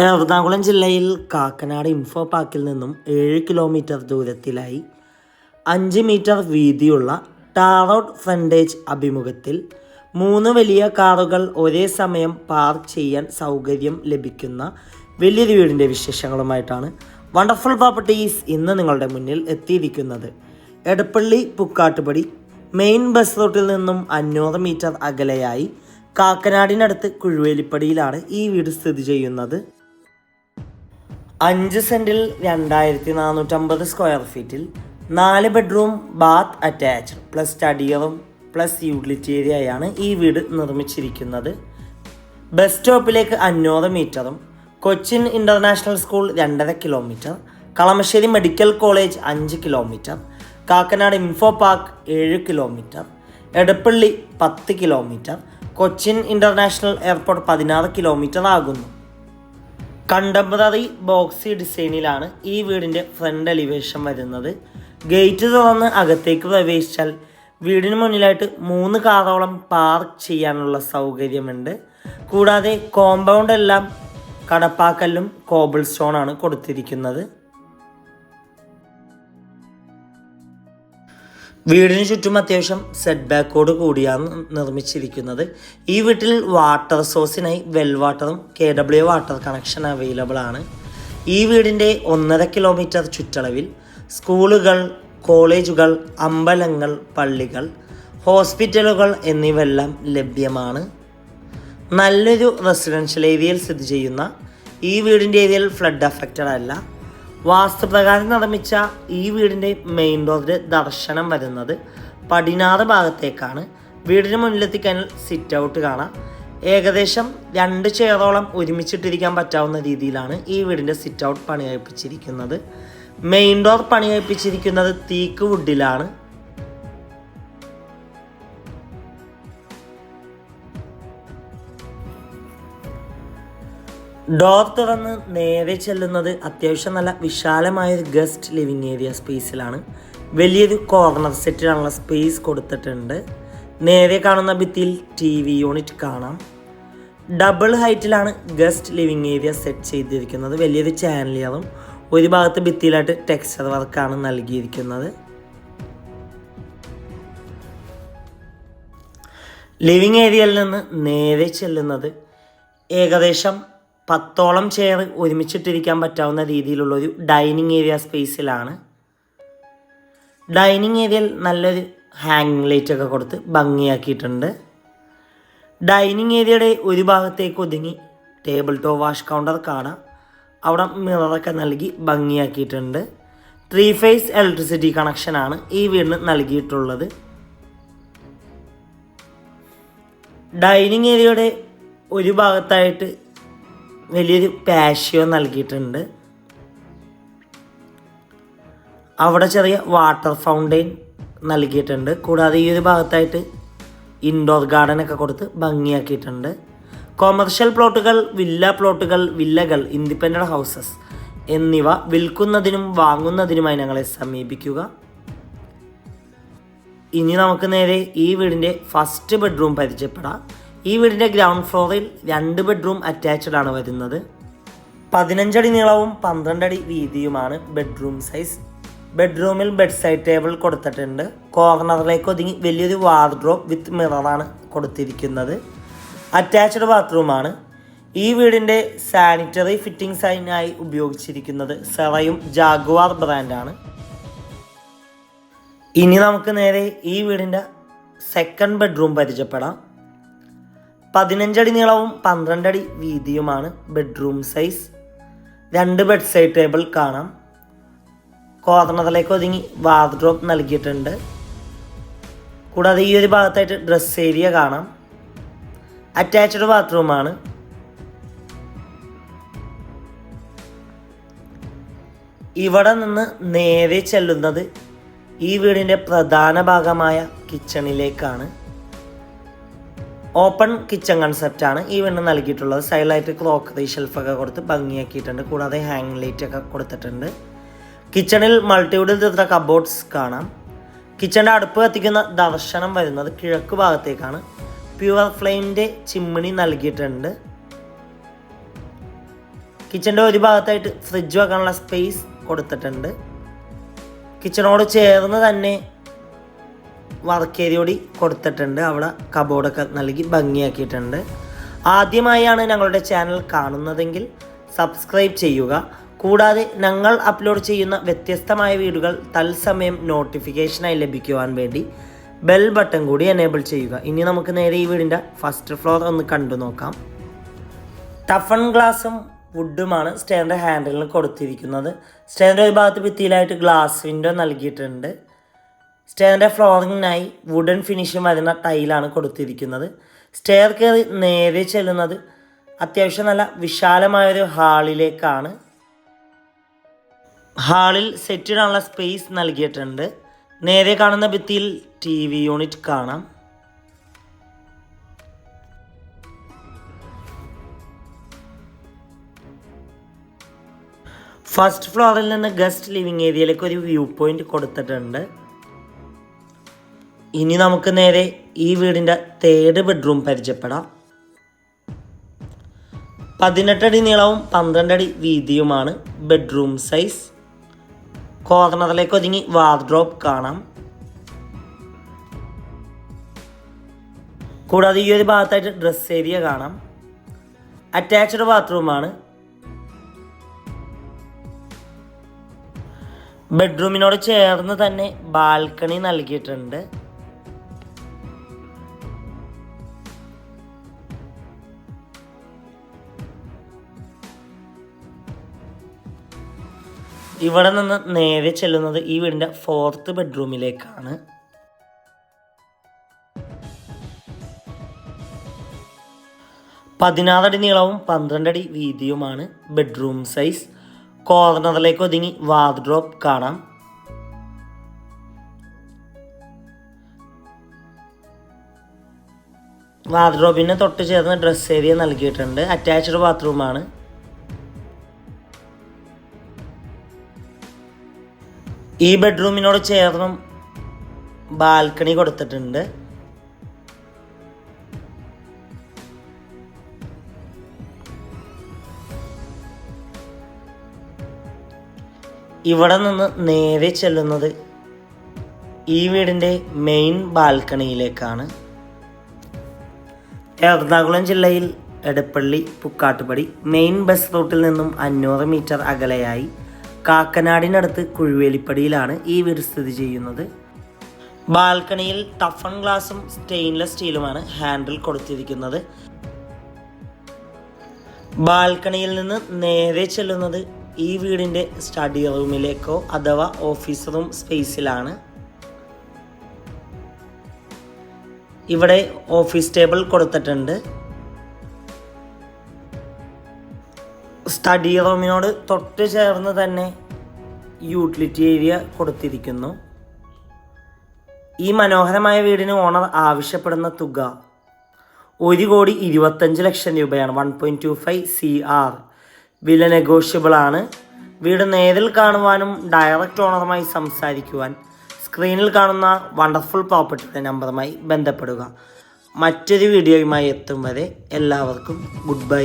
എറണാകുളം ജില്ലയിൽ കാക്കനാട് ഇൻഫോ പാർക്കിൽ നിന്നും ഏഴ് കിലോമീറ്റർ ദൂരത്തിലായി അഞ്ച് മീറ്റർ വീതിയുള്ള ടാറോഡ് ഫ്രണ്ടേജ് അഭിമുഖത്തിൽ മൂന്ന് വലിയ കാറുകൾ ഒരേ സമയം പാർക്ക് ചെയ്യാൻ സൗകര്യം ലഭിക്കുന്ന വലിയൊരു വീടിന്റെ വിശേഷങ്ങളുമായിട്ടാണ് വണ്ടർഫുൾ പ്രോപ്പർട്ടീസ് ഇന്ന് നിങ്ങളുടെ മുന്നിൽ എത്തിയിരിക്കുന്നത്. എടപ്പള്ളി പുക്കാട്ടുപടി മെയിൻ ബസ് റൂട്ടിൽ നിന്നും അഞ്ഞൂറ് മീറ്റർ അകലെയായി കാക്കനാടിനടുത്ത് കുഴുവേലിപ്പടിയിലാണ് ഈ വീട് സ്ഥിതി ചെയ്യുന്നത്. അഞ്ച് സെന്റിൽ രണ്ടായിരത്തി നാനൂറ്റമ്പത് സ്ക്വയർ ഫീറ്റിൽ നാല് ബെഡ്റൂം ബാത്ത് അറ്റാച്ച്ഡ് പ്ലസ് സ്റ്റഡിയറും പ്ലസ് യൂട്ടിലിറ്റി ഏരിയയാണ് ഈ വീട് നിർമ്മിച്ചിരിക്കുന്നത്. ബസ് സ്റ്റോപ്പിലേക്ക് അഞ്ഞൂറ് മീറ്ററും കൊച്ചിൻ ഇന്റർനാഷണൽ സ്കൂൾ രണ്ടര കിലോമീറ്റർ കളമശ്ശേരി മെഡിക്കൽ കോളേജ് അഞ്ച് കിലോമീറ്റർ കാക്കനാട് ഇൻഫോ പാർക്ക് ഏഴ് കിലോമീറ്റർ എടപ്പള്ളി പത്ത് കിലോമീറ്റർ കൊച്ചിൻ ഇന്റർനാഷണൽ എയർപോർട്ട് പതിനാറ് കിലോമീറ്റർ ആകുന്നു. കണ്ടംപററി ബോക്സി ഡിസൈനിലാണ് ഈ വീടിന്റെ ഫ്രണ്ട് എലിവേഷൻ വരുന്നത്. ഗേറ്റ് തുറന്ന് അകത്തേക്ക് പ്രവേശിച്ചാൽ വീടിന് മുന്നിലായിട്ട് മൂന്ന് കാറോളം പാർക്ക് ചെയ്യാനുള്ള സൗകര്യമുണ്ട്. കൂടാതെ കോമ്പൗണ്ട് എല്ലാം കടപ്പാക്കല്ലും കോബിൾ സ്റ്റോണാണ് കൊടുത്തിരിക്കുന്നത്. വീടിന് ചുറ്റും അത്യാവശ്യം സെറ്റ് ബാക്കോട് കൂടിയാണ് നിർമ്മിച്ചിരിക്കുന്നത്. ഈ വീട്ടിൽ വാട്ടർ സോഴ്സിനായി വെൽ വാട്ടറും K W water connection available ആണ്. ഈ വീടിന്റെ ഒന്നര കിലോമീറ്റർ ചുറ്റളവിൽ സ്കൂളുകൾ കോളേജുകൾ അമ്പലങ്ങൾ പള്ളികൾ ഹോസ്പിറ്റലുകൾ എന്നിവയെല്ലാം ലഭ്യമാണ്. നല്ലൊരു റെസിഡൻഷ്യൽ ഏരിയയിൽ സ്ഥിതി ചെയ്യുന്ന ഈ വീടിന്റെ ഏരിയയിൽ ഫ്ലഡ് അഫക്റ്റഡ് അല്ല. വാസ്തുപ്രകാരം നിർമ്മിച്ച ഈ വീടിന്റെ മെയിൻ റോഡിൽ ദർശനം വരുന്നത് പടിഞ്ഞാറ് ഭാഗത്തേക്കാണ്. വീടിന് മുന്നിലെത്തിക്കഴിഞ്ഞാൽ സിറ്റ് ഔട്ട് കാണാം. ഏകദേശം രണ്ട് ചെയറോളം ഒരുമിച്ചിട്ടിരിക്കാൻ പറ്റാവുന്ന രീതിയിലാണ് ഈ വീടിന്റെ സിറ്റ് ഔട്ട് പണി കഴിപ്പിച്ചിരിക്കുന്നത് മെയിൻ ഡോർ പണി കഴിപ്പിച്ചിരിക്കുന്നത് തീക്ക് വുഡിലാണ് ഡോർ തുറന്ന് നേരെ ചെല്ലുന്നത് അത്യാവശ്യം നല്ല വിശാലമായ ഒരു ഗസ്റ്റ് ലിവിങ് ഏരിയ സ്പേസിലാണ്. വലിയൊരു കോർണർ സെറ്റിലാണുള്ള സ്പേസ് കൊടുത്തിട്ടുണ്ട്. നേരെ കാണുന്ന ഭിത്തിയിൽ ടി വി യൂണിറ്റ് കാണാം. ഡബിൾ ഹൈറ്റിലാണ് ഗസ്റ്റ് ലിവിങ് ഏരിയ സെറ്റ് ചെയ്തിരിക്കുന്നത്. വലിയൊരു ചാനലിയറും ഒരു ഭാഗത്ത് ഭിത്തിയിലായിട്ട് ടെക്സ്ചർ വർക്കാണ് നൽകിയിരിക്കുന്നത്. ലിവിങ് ഏരിയയിൽ നിന്ന് നേരെ ചെല്ലുന്നത് ഏകദേശം പത്തോളം ചെയർ ഒരുമിച്ചിട്ടിരിക്കാൻ പറ്റാവുന്ന രീതിയിലുള്ള ഒരു ഡൈനിങ് ഏരിയ സ്പേസിലാണ് ഡൈനിങ് ഏരിയയിൽ നല്ലൊരു ഹാങ്ങിങ് ലൈറ്റ് ഒക്കെ കൊടുത്ത് ഭംഗിയാക്കിയിട്ടുണ്ട്. ഡൈനിങ് ഏരിയയുടെ ഒരു ഭാഗത്തേക്ക് ഒതുങ്ങി ടേബിൾ ടോ വാഷ് കൗണ്ടർ കാണാം. അവിടെ മിററൊക്കെ നൽകി ഭംഗിയാക്കിയിട്ടുണ്ട്. ത്രീ ഫേസ് ഇലക്ട്രിസിറ്റി കണക്ഷനാണ് ഈ വീടിന് നൽകിയിട്ടുള്ളത്. ഡൈനിങ് ഏരിയയുടെ ഒരു ഭാഗത്തായിട്ട് വലിയൊരു പാഷ്യോ നൽകിയിട്ടുണ്ട്. അവിടെ ചെറിയ വാട്ടർ ഫൗണ്ടെയിൻ നൽകിയിട്ടുണ്ട്. കൂടാതെ ഈ ഒരു ഭാഗത്തായിട്ട് ഇൻഡോർ ഗാർഡൻ ഒക്കെ കൊടുത്ത് ഭംഗിയാക്കിയിട്ടുണ്ട്. കൊമേർഷ്യൽ പ്ലോട്ടുകൾ വില്ല പ്ലോട്ടുകൾ വില്ലകൾ ഇൻഡിപെൻഡന്റ് ഹൗസസ് എന്നിവ വിൽക്കുന്നതിനും വാങ്ങുന്നതിനുമായി ഞങ്ങളെ സമീപിക്കുക. ഇനി നമുക്ക് നേരെ ഈ വീടിന്റെ ഫസ്റ്റ് ബെഡ്റൂം പരിചയപ്പെടാം. ഈ വീടിന്റെ ഗ്രൗണ്ട് ഫ്ലോറിൽ രണ്ട് ബെഡ്റൂം അറ്റാച്ച്ഡ് ആണ് വരുന്നത്. പതിനഞ്ചടി നീളവും പന്ത്രണ്ടടി വീതിയുമാണ് ബെഡ്റൂം സൈസ് ബെഡ്റൂമിൽ ബെഡ് സൈഡ് ടേബിൾ കൊടുത്തിട്ടുണ്ട്. കോർണറിലേക്ക് ഒതുങ്ങി വലിയൊരു വാർഡ്രോബ് വിത്ത് മിററാണ് കൊടുത്തിരിക്കുന്നത്. അറ്റാച്ച്ഡ് ബാത്റൂമാണ് ഈ വീടിന്റെ സാനിറ്ററി ഫിറ്റിംഗ്സിനായി ഉപയോഗിച്ചിരിക്കുന്നത് സെറയും ജാഗുവാർ ബ്രാൻഡാണ് ഇനി നമുക്ക് നേരെ ഈ വീടിന്റെ സെക്കൻഡ് ബെഡ്റൂം പരിചയപ്പെടാം. പതിനഞ്ചടി നീളവും പന്ത്രണ്ടടി വീതിയുമാണ് ബെഡ്റൂം സൈസ് രണ്ട് ബെഡ് സൈഡ് ടേബിൾ കാണാം. കോതണതലേക്ക് ഒതുങ്ങി വാർഡ്രോബ് നൽകിയിട്ടുണ്ട്. കൂടാതെ ഈ ഒരു ഭാഗത്തായിട്ട് ഡ്രസ് ഏരിയ കാണാം. അറ്റാച്ച്ഡ് ബാത്റൂമാണ് ഇവിടെ നിന്ന് നേരെ ചെല്ലുന്നത് ഈ വീടിന്റെ പ്രധാന ഭാഗമായ കിച്ചണിലേക്കാണ് ഓപ്പൺ കിച്ചൺ കൺസെപ്റ്റ് ആണ് ഈ വീണ്ടും നൽകിയിട്ടുള്ളത്. സൈഡിലായിട്ട് ക്രോക്കറി ഷെൽഫൊക്കെ കൊടുത്ത് ഭംഗിയാക്കിയിട്ടുണ്ട്. കൂടാതെ ഹാങ് ലൈറ്റ് ഒക്കെ കൊടുത്തിട്ടുണ്ട്. കിച്ചണിൽ മൾട്ടിവുഡിൽ തീർത്ത കബോർഡ്സ് കാണാം. കിച്ചണിന്റെ അടുപ്പ് കത്തിക്കുന്ന ദർശനം വരുന്നത് കിഴക്ക് ഭാഗത്തേക്കാണ്. പ്യുവർ ഫ്ലെയിമിന്റെ ചിമ്മിണി നൽകിയിട്ടുണ്ട്. കിച്ചന്റെ ഒരു ഭാഗത്തായിട്ട് ഫ്രിഡ്ജ് വെക്കാനുള്ള സ്പേസ് കൊടുത്തിട്ടുണ്ട്. കിച്ചണോട് ചേർന്ന് തന്നെ വർക്കേരിയോടി കൊടുത്തിട്ടുണ്ട്. അവിടെ കബോർഡൊക്കെ നൽകി ഭംഗിയാക്കിയിട്ടുണ്ട്. ആദ്യമായാണ് ഞങ്ങളുടെ ചാനൽ കാണുന്നതെങ്കിൽ സബ്സ്ക്രൈബ് ചെയ്യുക. കൂടാതെ ഞങ്ങൾ അപ്ലോഡ് ചെയ്യുന്ന വ്യത്യസ്തമായ വീടുകൾ തത്സമയം നോട്ടിഫിക്കേഷനായി ലഭിക്കുവാൻ വേണ്ടി ബെൽ ബട്ടൺ കൂടി എനേബിൾ ചെയ്യുക. ഇനി നമുക്ക് നേരെ ഈ വീടിന്റെ ഫസ്റ്റ് ഫ്ലോർ ഒന്ന് കണ്ടു നോക്കാം. ടഫൺ ഗ്ലാസും വുഡുമാണ് സ്റ്റേറിന്റെ ഹാൻഡിലിന് കൊടുത്തിരിക്കുന്നത്. സ്റ്റേറിന്റെ ഒരു ഭാഗത്ത് ഭിത്തിയിലായിട്ട് ഗ്ലാസ് വിൻഡോ നൽകിയിട്ടുണ്ട്. സ്റ്റെയറിന്റെ ഫ്ലോറിങ്ങിനായി വുഡൻ ഫിനിഷും വരുന്ന ടൈലാണ് കൊടുത്തിരിക്കുന്നത്. സ്റ്റെയർ കയറി നേരെ ചെല്ലുന്നത് അത്യാവശ്യം നല്ല വിശാലമായൊരു ഹാളിലേക്കാണ് ഹാളിൽ സെറ്റ് സെറ്റിടാനുള്ള സ്പേസ് നൽകിയിട്ടുണ്ട്. നേരെ കാണുന്ന ഭിത്തിയിൽ ടി വി യൂണിറ്റ് കാണാം. ഫസ്റ്റ് ഫ്ലോറിൽ നിന്ന് ഗസ്റ്റ് ലിവിങ് ഏരിയയിലേക്ക് ഒരു വ്യൂ പോയിന്റ് കൊടുത്തിട്ടുണ്ട്. ഇനി നമുക്ക് നേരെ ഈ വീടിന്റെ തേർഡ് ബെഡ്റൂം പരിചയപ്പെടാം. പതിനെട്ടടി നീളവും പന്ത്രണ്ടടി വീതിയുമാണ് ബെഡ്റൂം സൈസ് കോർണറിലേക്ക് ഒതുങ്ങി വാർഡ്രോബ് കാണാം. കൂടാതെ ഈ ഒരു ഭാഗത്തായിട്ട് ഡ്രസ് ഏരിയ കാണാം. അറ്റാച്ച്ഡ് ബാത്റൂമാണ് ബെഡ്റൂമിനോട് ചേർന്ന് തന്നെ ബാൽക്കണി നൽകിയിട്ടുണ്ട്. ഇവിടെ നിന്ന് നേരെ ചെല്ലുന്നത് ഈ വീടിന്റെ ഫോർത്ത് ബെഡ്റൂമിലേക്കാണ് പതിനാറടി നീളവും പന്ത്രണ്ടടി വീതിയുമാണ് ബെഡ്റൂം സൈസ് കോർണറിലേക്ക് ഒതുങ്ങി വാർഡ്രോപ്പ് കാണാം. വാർഡ്രോബിന് തൊട്ട് ചേർന്ന് ഡ്രസ് ഏരിയ നൽകിയിട്ടുണ്ട്. അറ്റാച്ച്ഡ് ബാത്റൂമാണ് ഈ ബെഡ്റൂമിനോട് ചേർന്നും ബാൽക്കണി കൊടുത്തിട്ടുണ്ട്. ഇവിടെ നിന്ന് നേരെ ചെല്ലുന്നത് ഈ വീടിന്റെ മെയിൻ ബാൽക്കണിയിലേക്കാണ് എറണാകുളം ജില്ലയിൽ എടപ്പള്ളി പുക്കാട്ടുപടി മെയിൻ ബസ് റൂട്ടിൽ നിന്നും അഞ്ഞൂറ് മീറ്റർ അകലെയായി കാക്കനാടിനടുത്ത് കുഴുവേലിപ്പടിയിലാണ് ഈ വീട് സ്ഥിതി ചെയ്യുന്നത്. ബാൽക്കണിയിൽ ടഫൺ ഗ്ലാസും സ്റ്റെയിൻലെസ് സ്റ്റീലുമാണ് ഹാൻഡിൽ കൊടുത്തിരിക്കുന്നത്. ബാൽക്കണിയിൽ നിന്ന് നേരെ ചെല്ലുന്നത് ഈ വീടിന്റെ സ്റ്റഡി റൂമിലേക്കോ അഥവാ ഓഫീസ് റൂം സ്പേസിലാണ്. ഇവിടെ ഓഫീസ് ടേബിൾ കൊടുത്തിട്ടുണ്ട്. സ്റ്റഡി റൂമിനോട് തൊട്ട് ചേർന്ന് തന്നെ യൂട്ടിലിറ്റി ഏരിയ കൊടുത്തിരിക്കുന്നു. ഈ മനോഹരമായ വീടിന് ഓണർ ആവശ്യപ്പെടുന്ന തുക ഒരു കോടി ഇരുപത്തഞ്ച് ലക്ഷം രൂപയാണ്. One point two five C R വില നെഗോഷ്യബിൾ ആണ്. വീട് നേരിൽ കാണുവാനും ഡയറക്റ്റ് ഓണറുമായി സംസാരിക്കുവാൻ സ്ക്രീനിൽ കാണുന്ന വണ്ടർഫുൾ പ്രോപ്പർട്ടിയുടെ നമ്പറുമായി ബന്ധപ്പെടുക. മറ്റൊരു വീഡിയോയുമായി എത്തും വരെ എല്ലാവർക്കും good bye